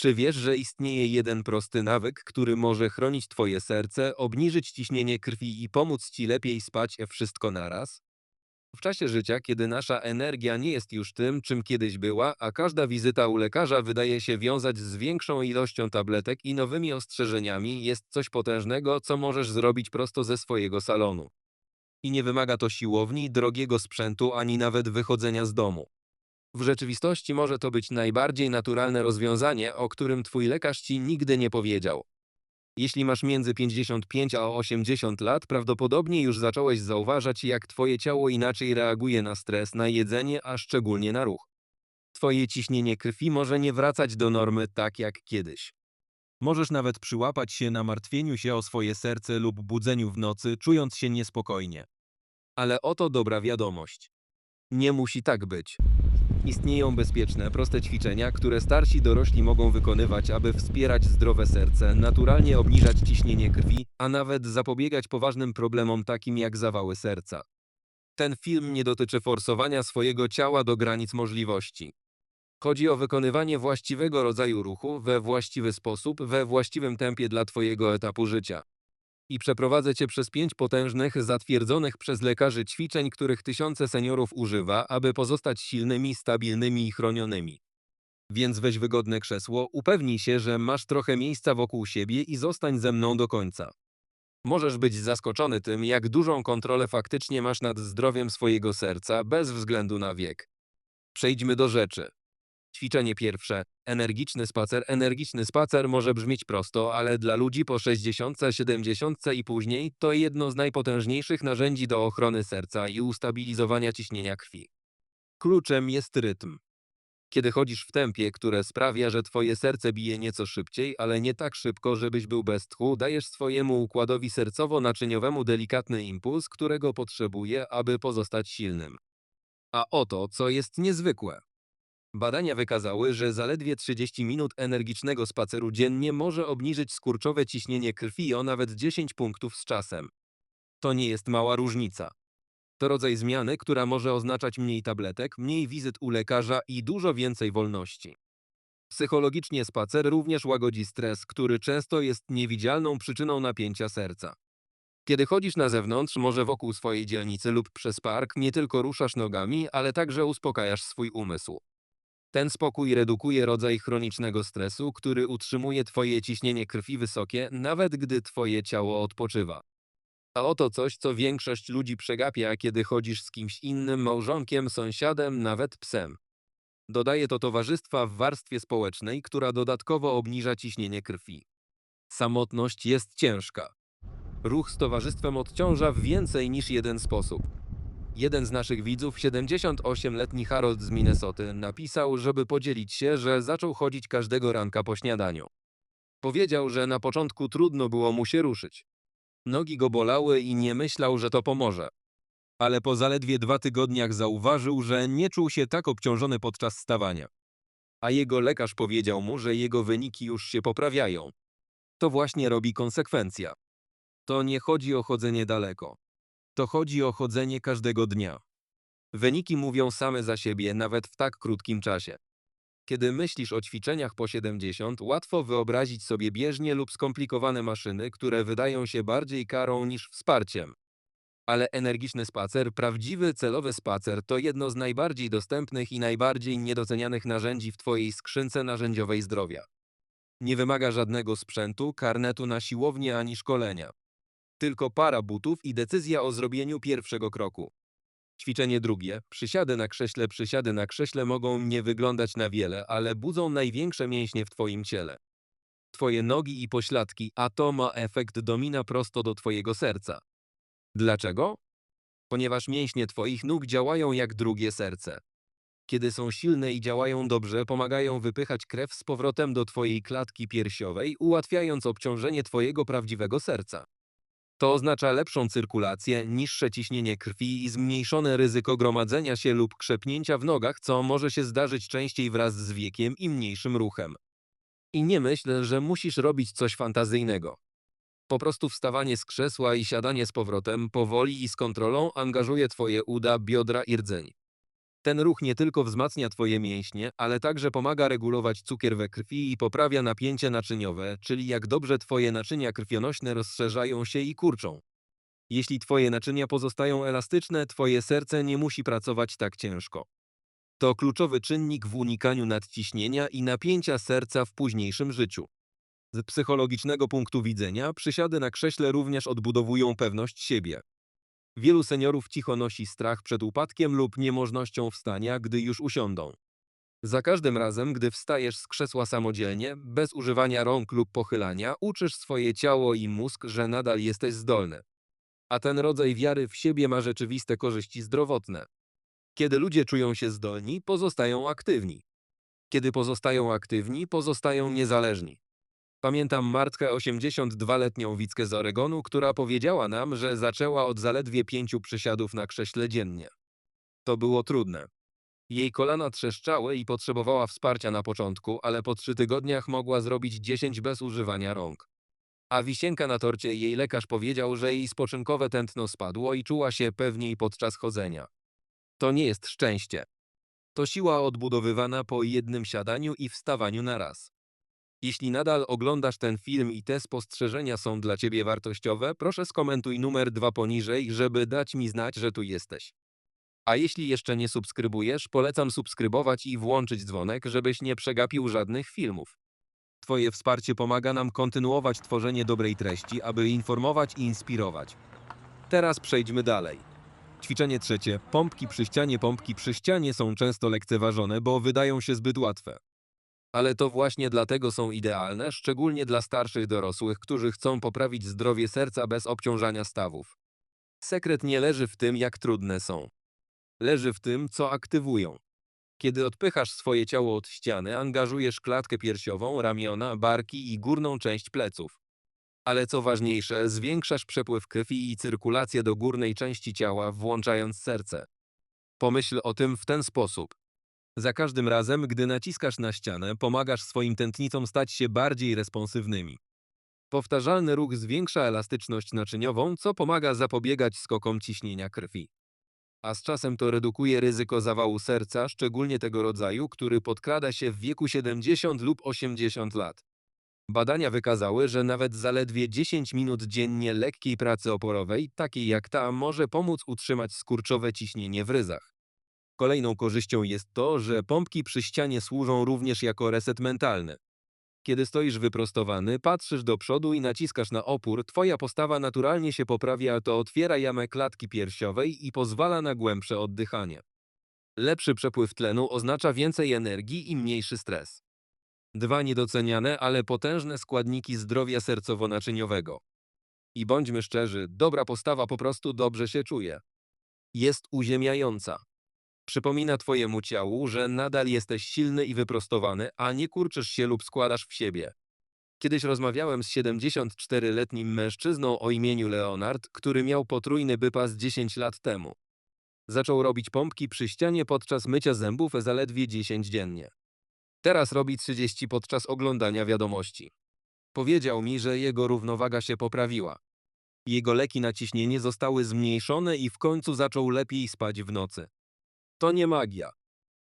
Czy wiesz, że istnieje jeden prosty nawyk, który może chronić twoje serce, obniżyć ciśnienie krwi i pomóc ci lepiej spać wszystko naraz? W czasie życia, kiedy nasza energia nie jest już tym, czym kiedyś była, a każda wizyta u lekarza wydaje się wiązać z większą ilością tabletek i nowymi ostrzeżeniami, jest coś potężnego, co możesz zrobić prosto ze swojego salonu. I nie wymaga to siłowni, drogiego sprzętu, ani nawet wychodzenia z domu. W rzeczywistości może to być najbardziej naturalne rozwiązanie, o którym twój lekarz ci nigdy nie powiedział. Jeśli masz między 55 a 80 lat, prawdopodobnie już zacząłeś zauważać, jak twoje ciało inaczej reaguje na stres, na jedzenie, a szczególnie na ruch. Twoje ciśnienie krwi może nie wracać do normy tak jak kiedyś. Możesz nawet przyłapać się na martwieniu się o swoje serce lub budzeniu w nocy, czując się niespokojnie. Ale oto dobra wiadomość. Nie musi tak być. Istnieją bezpieczne, proste ćwiczenia, które starsi dorośli mogą wykonywać, aby wspierać zdrowe serce, naturalnie obniżać ciśnienie krwi, a nawet zapobiegać poważnym problemom takim jak zawały serca. Ten film nie dotyczy forsowania swojego ciała do granic możliwości. Chodzi o wykonywanie właściwego rodzaju ruchu we właściwy sposób, we właściwym tempie dla Twojego etapu życia. I przeprowadzę Cię przez pięć potężnych, zatwierdzonych przez lekarzy ćwiczeń, których tysiące seniorów używa, aby pozostać silnymi, stabilnymi i chronionymi. Więc weź wygodne krzesło, upewnij się, że masz trochę miejsca wokół siebie i zostań ze mną do końca. Możesz być zaskoczony tym, jak dużą kontrolę faktycznie masz nad zdrowiem swojego serca, bez względu na wiek. Przejdźmy do rzeczy. Ćwiczenie pierwsze. Energiczny spacer. Energiczny spacer może brzmieć prosto, ale dla ludzi po 60, 70 i później to jedno z najpotężniejszych narzędzi do ochrony serca i ustabilizowania ciśnienia krwi. Kluczem jest rytm. Kiedy chodzisz w tempie, które sprawia, że twoje serce bije nieco szybciej, ale nie tak szybko, żebyś był bez tchu, dajesz swojemu układowi sercowo-naczyniowemu delikatny impuls, którego potrzebuje, aby pozostać silnym. A oto, co jest niezwykłe. Badania wykazały, że zaledwie 30 minut energicznego spaceru dziennie może obniżyć skurczowe ciśnienie krwi o nawet 10 punktów z czasem. To nie jest mała różnica. To rodzaj zmiany, która może oznaczać mniej tabletek, mniej wizyt u lekarza i dużo więcej wolności. Psychologicznie spacer również łagodzi stres, który często jest niewidzialną przyczyną napięcia serca. Kiedy chodzisz na zewnątrz, może wokół swojej dzielnicy lub przez park, nie tylko ruszasz nogami, ale także uspokajasz swój umysł. Ten spokój redukuje rodzaj chronicznego stresu, który utrzymuje twoje ciśnienie krwi wysokie, nawet gdy twoje ciało odpoczywa. A oto coś, co większość ludzi przegapia, kiedy chodzisz z kimś innym, małżonkiem, sąsiadem, nawet psem. Dodaje to towarzystwa w warstwie społecznej, która dodatkowo obniża ciśnienie krwi. Samotność jest ciężka. Ruch z towarzystwem odciąża w więcej niż jeden sposób. Jeden z naszych widzów, 78-letni Harold z Minnesoty, napisał, żeby podzielić się, że zaczął chodzić każdego ranka po śniadaniu. Powiedział, że na początku trudno było mu się ruszyć. Nogi go bolały i nie myślał, że to pomoże. Ale po zaledwie dwa tygodniach zauważył, że nie czuł się tak obciążony podczas stawania. A jego lekarz powiedział mu, że jego wyniki już się poprawiają. To właśnie robi konsekwencja. To nie chodzi o chodzenie daleko. To chodzi o chodzenie każdego dnia. Wyniki mówią same za siebie, nawet w tak krótkim czasie. Kiedy myślisz o ćwiczeniach po 70, łatwo wyobrazić sobie bieżnie lub skomplikowane maszyny, które wydają się bardziej karą niż wsparciem. Ale energiczny spacer, prawdziwy celowy spacer, to jedno z najbardziej dostępnych i najbardziej niedocenianych narzędzi w Twojej skrzynce narzędziowej zdrowia. Nie wymaga żadnego sprzętu, karnetu na siłownię ani szkolenia. Tylko para butów i decyzja o zrobieniu pierwszego kroku. Ćwiczenie drugie. Przysiady na krześle. Przysiady na krześle mogą nie wyglądać na wiele, ale budzą największe mięśnie w Twoim ciele. Twoje nogi i pośladki, a to ma efekt domina prosto do Twojego serca. Dlaczego? Ponieważ mięśnie Twoich nóg działają jak drugie serce. Kiedy są silne i działają dobrze, pomagają wypychać krew z powrotem do Twojej klatki piersiowej, ułatwiając obciążenie Twojego prawdziwego serca. To oznacza lepszą cyrkulację, niższe ciśnienie krwi i zmniejszone ryzyko gromadzenia się lub krzepnięcia w nogach, co może się zdarzyć częściej wraz z wiekiem i mniejszym ruchem. I nie myśl, że musisz robić coś fantazyjnego. Po prostu wstawanie z krzesła i siadanie z powrotem powoli i z kontrolą angażuje Twoje uda, biodra i rdzeń. Ten ruch nie tylko wzmacnia Twoje mięśnie, ale także pomaga regulować cukier we krwi i poprawia napięcie naczyniowe, czyli jak dobrze Twoje naczynia krwionośne rozszerzają się i kurczą. Jeśli Twoje naczynia pozostają elastyczne, Twoje serce nie musi pracować tak ciężko. To kluczowy czynnik w unikaniu nadciśnienia i napięcia serca w późniejszym życiu. Z psychologicznego punktu widzenia przysiady na krześle również odbudowują pewność siebie. Wielu seniorów cicho nosi strach przed upadkiem lub niemożnością wstania, gdy już usiądą. Za każdym razem, gdy wstajesz z krzesła samodzielnie, bez używania rąk lub pochylania, uczysz swoje ciało i mózg, że nadal jesteś zdolny. A ten rodzaj wiary w siebie ma rzeczywiste korzyści zdrowotne. Kiedy ludzie czują się zdolni, pozostają aktywni. Kiedy pozostają aktywni, pozostają niezależni. Pamiętam Martkę 82-letnią Wickę z Oregonu, która powiedziała nam, że zaczęła od zaledwie pięciu przysiadów na krześle dziennie. To było trudne. Jej kolana trzeszczały i potrzebowała wsparcia na początku, ale po trzy tygodniach mogła zrobić 10 bez używania rąk. A wisienka na torcie jej lekarz powiedział, że jej spoczynkowe tętno spadło i czuła się pewniej podczas chodzenia. To nie jest szczęście. To siła odbudowywana po jednym siadaniu i wstawaniu na raz. Jeśli nadal oglądasz ten film i te spostrzeżenia są dla Ciebie wartościowe, proszę skomentuj numer dwa poniżej, żeby dać mi znać, że tu jesteś. A jeśli jeszcze nie subskrybujesz, polecam subskrybować i włączyć dzwonek, żebyś nie przegapił żadnych filmów. Twoje wsparcie pomaga nam kontynuować tworzenie dobrej treści, aby informować i inspirować. Teraz przejdźmy dalej. Ćwiczenie trzecie. Pompki przy ścianie. Pompki przy ścianie są często lekceważone, bo wydają się zbyt łatwe. Ale to właśnie dlatego są idealne, szczególnie dla starszych dorosłych, którzy chcą poprawić zdrowie serca bez obciążania stawów. Sekret nie leży w tym, jak trudne są. Leży w tym, co aktywują. Kiedy odpychasz swoje ciało od ściany, angażujesz klatkę piersiową, ramiona, barki i górną część pleców. Ale co ważniejsze, zwiększasz przepływ krwi i cyrkulację do górnej części ciała, włączając serce. Pomyśl o tym w ten sposób. Za każdym razem, gdy naciskasz na ścianę, pomagasz swoim tętnicom stać się bardziej responsywnymi. Powtarzalny ruch zwiększa elastyczność naczyniową, co pomaga zapobiegać skokom ciśnienia krwi. A z czasem to redukuje ryzyko zawału serca, szczególnie tego rodzaju, który podkrada się w wieku 70 lub 80 lat. Badania wykazały, że nawet zaledwie 10 minut dziennie lekkiej pracy oporowej, takiej jak ta, może pomóc utrzymać skurczowe ciśnienie w ryzach. Kolejną korzyścią jest to, że pompki przy ścianie służą również jako reset mentalny. Kiedy stoisz wyprostowany, patrzysz do przodu i naciskasz na opór, twoja postawa naturalnie się poprawia, to otwiera jamę klatki piersiowej i pozwala na głębsze oddychanie. Lepszy przepływ tlenu oznacza więcej energii i mniejszy stres. Dwa niedoceniane, ale potężne składniki zdrowia sercowo-naczyniowego. I bądźmy szczerzy, dobra postawa po prostu dobrze się czuje. Jest uziemiająca. Przypomina twojemu ciału, że nadal jesteś silny i wyprostowany, a nie kurczysz się lub składasz w siebie. Kiedyś rozmawiałem z 74-letnim mężczyzną o imieniu Leonard, który miał potrójny bypass 10 lat temu. Zaczął robić pompki przy ścianie podczas mycia zębów zaledwie 10 dziennie. Teraz robi 30 podczas oglądania wiadomości. Powiedział mi, że jego równowaga się poprawiła. Jego leki na ciśnienie zostały zmniejszone i w końcu zaczął lepiej spać w nocy. To nie magia.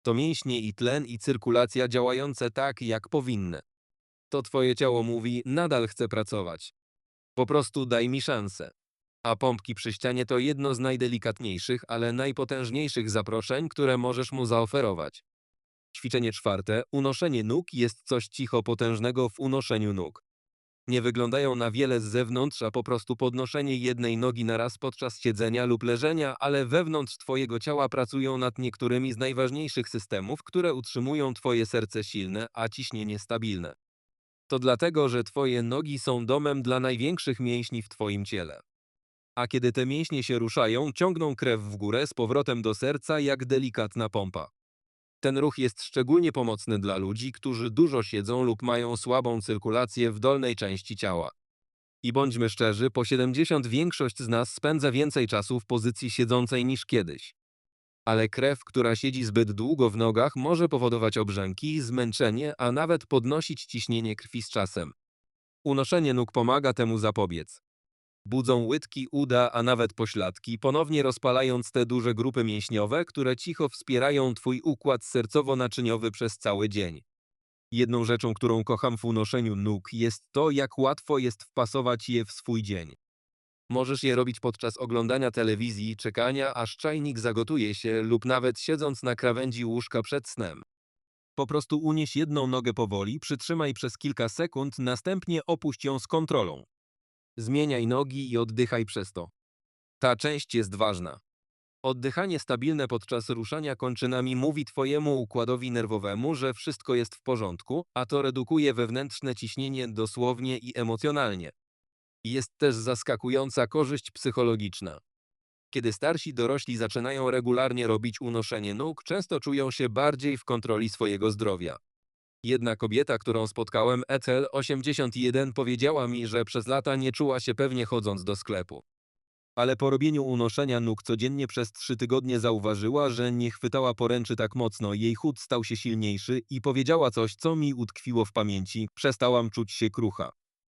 To mięśnie i tlen i cyrkulacja działające tak, jak powinny. To twoje ciało mówi, nadal chcę pracować. Po prostu daj mi szansę. A pompki przy ścianie to jedno z najdelikatniejszych, ale najpotężniejszych zaproszeń, które możesz mu zaoferować. Ćwiczenie czwarte. Unoszenie nóg jest coś cicho potężnego w unoszeniu nóg. Nie wyglądają na wiele z zewnątrz, a po prostu podnoszenie jednej nogi na raz podczas siedzenia lub leżenia, ale wewnątrz Twojego ciała pracują nad niektórymi z najważniejszych systemów, które utrzymują Twoje serce silne, a ciśnienie stabilne. To dlatego, że Twoje nogi są domem dla największych mięśni w Twoim ciele. A kiedy te mięśnie się ruszają, ciągną krew w górę z powrotem do serca jak delikatna pompa. Ten ruch jest szczególnie pomocny dla ludzi, którzy dużo siedzą lub mają słabą cyrkulację w dolnej części ciała. I bądźmy szczerzy, po 70 większość z nas spędza więcej czasu w pozycji siedzącej niż kiedyś. Ale krew, która siedzi zbyt długo w nogach, może powodować obrzęki, zmęczenie, a nawet podnosić ciśnienie krwi z czasem. Unoszenie nóg pomaga temu zapobiec. Budzą łydki, uda, a nawet pośladki, ponownie rozpalając te duże grupy mięśniowe, które cicho wspierają twój układ sercowo-naczyniowy przez cały dzień. Jedną rzeczą, którą kocham w unoszeniu nóg, jest to, jak łatwo jest wpasować je w swój dzień. Możesz je robić podczas oglądania telewizji, czekania, aż czajnik zagotuje się, lub nawet siedząc na krawędzi łóżka przed snem. Po prostu unieś jedną nogę powoli, przytrzymaj przez kilka sekund, następnie opuść ją z kontrolą. Zmieniaj nogi i oddychaj przez to. Ta część jest ważna. Oddychanie stabilne podczas ruszania kończynami mówi Twojemu układowi nerwowemu, że wszystko jest w porządku, a to redukuje wewnętrzne ciśnienie dosłownie i emocjonalnie. Jest też zaskakująca korzyść psychologiczna. Kiedy starsi dorośli zaczynają regularnie robić unoszenie nóg, często czują się bardziej w kontroli swojego zdrowia. Jedna kobieta, którą spotkałem, Ethel 81, powiedziała mi, że przez lata nie czuła się pewnie chodząc do sklepu. Ale po robieniu unoszenia nóg codziennie przez trzy tygodnie zauważyła, że nie chwytała poręczy tak mocno, jej chód stał się silniejszy i powiedziała coś, co mi utkwiło w pamięci, przestałam czuć się krucha.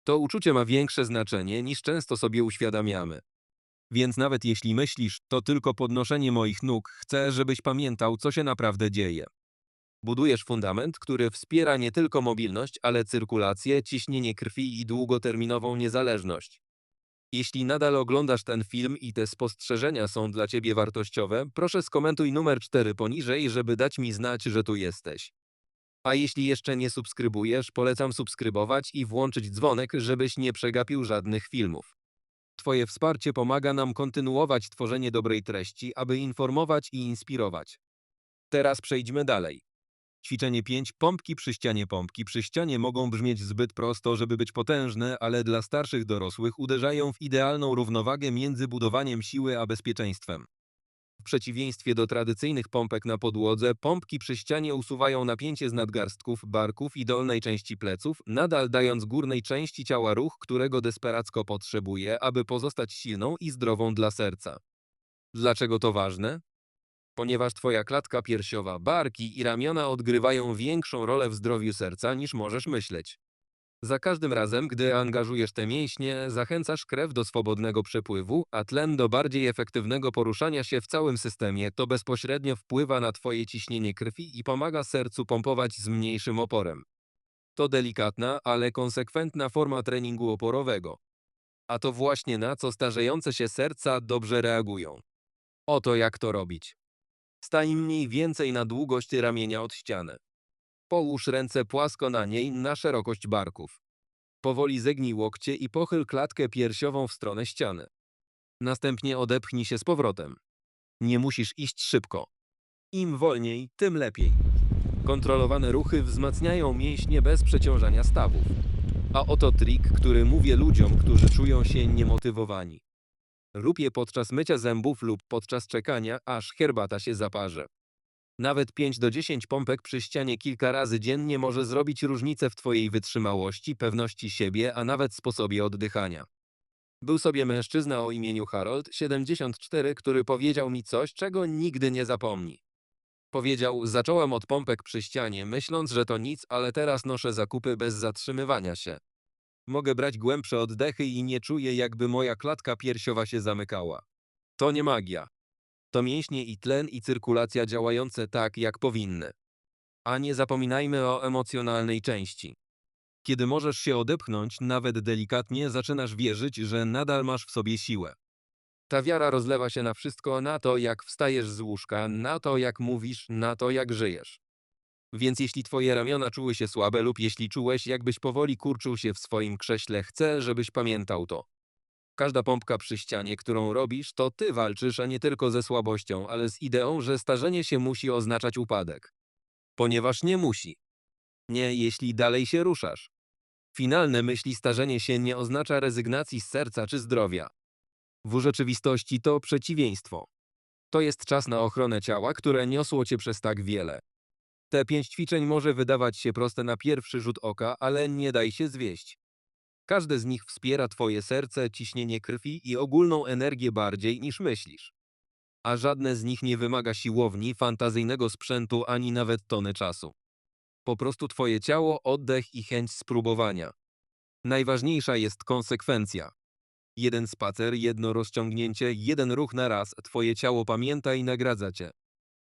To uczucie ma większe znaczenie niż często sobie uświadamiamy. Więc nawet jeśli myślisz, to tylko podnoszenie moich nóg, chcę, żebyś pamiętał, co się naprawdę dzieje. Budujesz fundament, który wspiera nie tylko mobilność, ale cyrkulację, ciśnienie krwi i długoterminową niezależność. Jeśli nadal oglądasz ten film i te spostrzeżenia są dla ciebie wartościowe, proszę skomentuj numer 4 poniżej, żeby dać mi znać, że tu jesteś. A jeśli jeszcze nie subskrybujesz, polecam subskrybować i włączyć dzwonek, żebyś nie przegapił żadnych filmów. Twoje wsparcie pomaga nam kontynuować tworzenie dobrej treści, aby informować i inspirować. Teraz przejdźmy dalej. Ćwiczenie 5. Pompki przy ścianie. Pompki przy ścianie mogą brzmieć zbyt prosto, żeby być potężne, ale dla starszych dorosłych uderzają w idealną równowagę między budowaniem siły a bezpieczeństwem. W przeciwieństwie do tradycyjnych pompek na podłodze, pompki przy ścianie usuwają napięcie z nadgarstków, barków i dolnej części pleców, nadal dając górnej części ciała ruch, którego desperacko potrzebuje, aby pozostać silną i zdrową dla serca. Dlaczego to ważne? Ponieważ twoja klatka piersiowa, barki i ramiona odgrywają większą rolę w zdrowiu serca niż możesz myśleć. Za każdym razem, gdy angażujesz te mięśnie, zachęcasz krew do swobodnego przepływu, a tlen do bardziej efektywnego poruszania się w całym systemie. To bezpośrednio wpływa na twoje ciśnienie krwi i pomaga sercu pompować z mniejszym oporem. To delikatna, ale konsekwentna forma treningu oporowego. A to właśnie na co starzejące się serca dobrze reagują. Oto jak to robić. Stań mniej więcej na długość ramienia od ściany. Połóż ręce płasko na niej na szerokość barków. Powoli zegnij łokcie i pochyl klatkę piersiową w stronę ściany. Następnie odepchnij się z powrotem. Nie musisz iść szybko. Im wolniej, tym lepiej. Kontrolowane ruchy wzmacniają mięśnie bez przeciążania stawów. A oto trik, który mówię ludziom, którzy czują się niemotywowani. Rób je podczas mycia zębów lub podczas czekania, aż herbata się zaparzy. Nawet 5 do 10 pompek przy ścianie kilka razy dziennie może zrobić różnicę w Twojej wytrzymałości, pewności siebie, a nawet sposobie oddychania. Był sobie mężczyzna o imieniu Harold, 74, który powiedział mi coś, czego nigdy nie zapomni. Powiedział, zacząłem od pompek przy ścianie, myśląc, że to nic, ale teraz noszę zakupy bez zatrzymywania się. Mogę brać głębsze oddechy i nie czuję, jakby moja klatka piersiowa się zamykała. To nie magia. To mięśnie i tlen i cyrkulacja działające tak, jak powinny. A nie zapominajmy o emocjonalnej części. Kiedy możesz się odepchnąć, nawet delikatnie, zaczynasz wierzyć, że nadal masz w sobie siłę. Ta wiara rozlewa się na wszystko, na to, jak wstajesz z łóżka, na to, jak mówisz, na to, jak żyjesz. Więc jeśli twoje ramiona czuły się słabe lub jeśli czułeś, jakbyś powoli kurczył się w swoim krześle, chcę, żebyś pamiętał to. Każda pompka przy ścianie, którą robisz, to ty walczysz, a nie tylko ze słabością, ale z ideą, że starzenie się musi oznaczać upadek. Ponieważ nie musi. Nie, jeśli dalej się ruszasz. Finalne myśli starzenie się nie oznacza rezygnacji z serca czy zdrowia. W rzeczywistości to przeciwieństwo. To jest czas na ochronę ciała, które niosło cię przez tak wiele. Te pięć ćwiczeń może wydawać się proste na pierwszy rzut oka, ale nie daj się zwieść. Każde z nich wspiera twoje serce, ciśnienie krwi i ogólną energię bardziej niż myślisz. A żadne z nich nie wymaga siłowni, fantazyjnego sprzętu ani nawet tony czasu. Po prostu twoje ciało, oddech i chęć spróbowania. Najważniejsza jest konsekwencja. Jeden spacer, jedno rozciągnięcie, jeden ruch na raz. Twoje ciało pamięta i nagradza cię.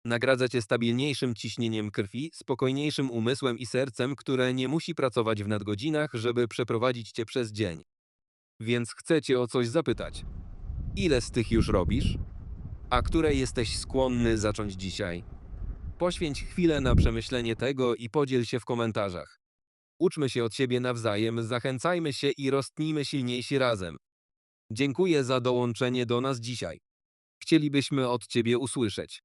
Nagradza cię stabilniejszym ciśnieniem krwi, spokojniejszym umysłem i sercem, które nie musi pracować w nadgodzinach, żeby przeprowadzić cię przez dzień. Więc chcę cię o coś zapytać. Ile z tych już robisz? A które jesteś skłonny zacząć dzisiaj? Poświęć chwilę na przemyślenie tego i podziel się w komentarzach. Uczmy się od siebie nawzajem, zachęcajmy się i rostnijmy silniejsi razem. Dziękuję za dołączenie do nas dzisiaj. Chcielibyśmy od Ciebie usłyszeć.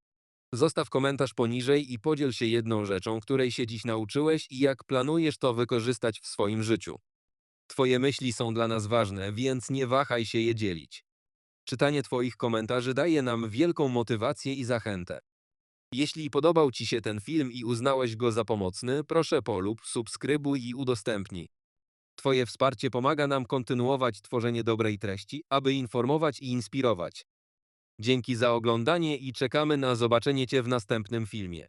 Zostaw komentarz poniżej i podziel się jedną rzeczą, której się dziś nauczyłeś i jak planujesz to wykorzystać w swoim życiu. Twoje myśli są dla nas ważne, więc nie wahaj się je dzielić. Czytanie Twoich komentarzy daje nam wielką motywację i zachętę. Jeśli podobał Ci się ten film i uznałeś go za pomocny, proszę polub, subskrybuj i udostępnij. Twoje wsparcie pomaga nam kontynuować tworzenie dobrej treści, aby informować i inspirować. Dzięki za oglądanie i czekamy na zobaczenie Cię w następnym filmie.